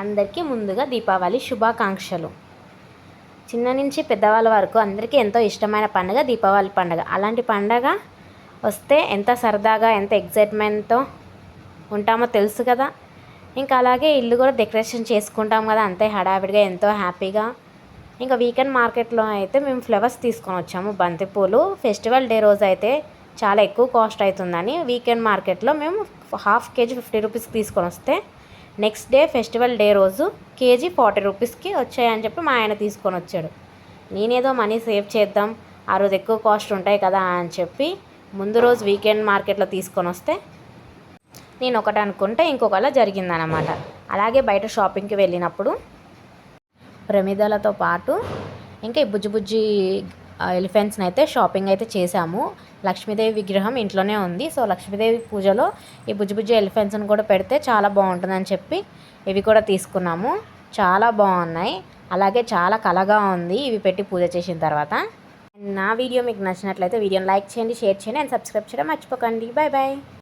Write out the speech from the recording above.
అందరికీ ముందుగా దీపావళి శుభాకాంక్షలు. చిన్న నుంచి పెద్దవాళ్ళ వరకు అందరికీ ఎంతో ఇష్టమైన పండుగ దీపావళి పండుగ. అలాంటి పండగ వస్తే ఎంత సరదాగా ఎంత ఎగ్జైట్మెంట్తో ఉంటామో తెలుసు కదా. ఇంకా అలాగే ఇల్లు కూడా డెకరేషన్ చేసుకుంటాం కదా అంతే హడావిడిగా ఎంతో హ్యాపీగా. ఇంకా వీకెండ్ మార్కెట్లో అయితే మేము ఫ్లవర్స్ తీసుకొని వచ్చాము బంతిపూలు. ఫెస్టివల్ డే రోజు అయితే చాలా ఎక్కువ కాస్ట్ అవుతుందని వీకెండ్ మార్కెట్లో మేము హాఫ్ కేజీ ఫిఫ్టీ రూపీస్కి తీసుకొని వస్తే నెక్స్ట్ డే ఫెస్టివల్ డే రోజు కేజీ ఫార్టీ రూపీస్కి వచ్చాయని చెప్పి మా ఆయన తీసుకొని వచ్చాడు. నేనేదో మనీ సేవ్ చేద్దాం ఆ రోజు ఎక్కువ కాస్ట్ ఉంటాయి కదా అని చెప్పి ముందు రోజు వీకెండ్ మార్కెట్లో తీసుకొని వస్తే నేను ఒకటి అనుకుంటే ఇంకొకలా జరిగిందనమాట అలాగే బయట షాపింగ్కి వెళ్ళినప్పుడు ప్రమిదలతో పాటు ఇంకా బుజ్జి బుజ్జి ఎలిఫెంట్స్ని అయితే షాపింగ్ అయితే చేశాము. లక్ష్మీదేవి విగ్రహం ఇంట్లోనే ఉంది. సో లక్ష్మీదేవి పూజలో ఈ బుజ్జి బుజ్జి ఎలిఫెంట్స్ని కూడా పెడితే చాలా బాగుంటుందని చెప్పి ఇవి కూడా తీసుకున్నాము. చాలా బాగున్నాయి. అలాగే చాలా కలగా ఉంది. ఇవి పెట్టి పూజ చేసిన తర్వాత. నా వీడియో మీకు నచ్చినట్లయితే వీడియోని లైక్ చేయండి షేర్ చేయండి అండ్ సబ్స్క్రైబ్ చేయడం మర్చిపోకండి. Bye bye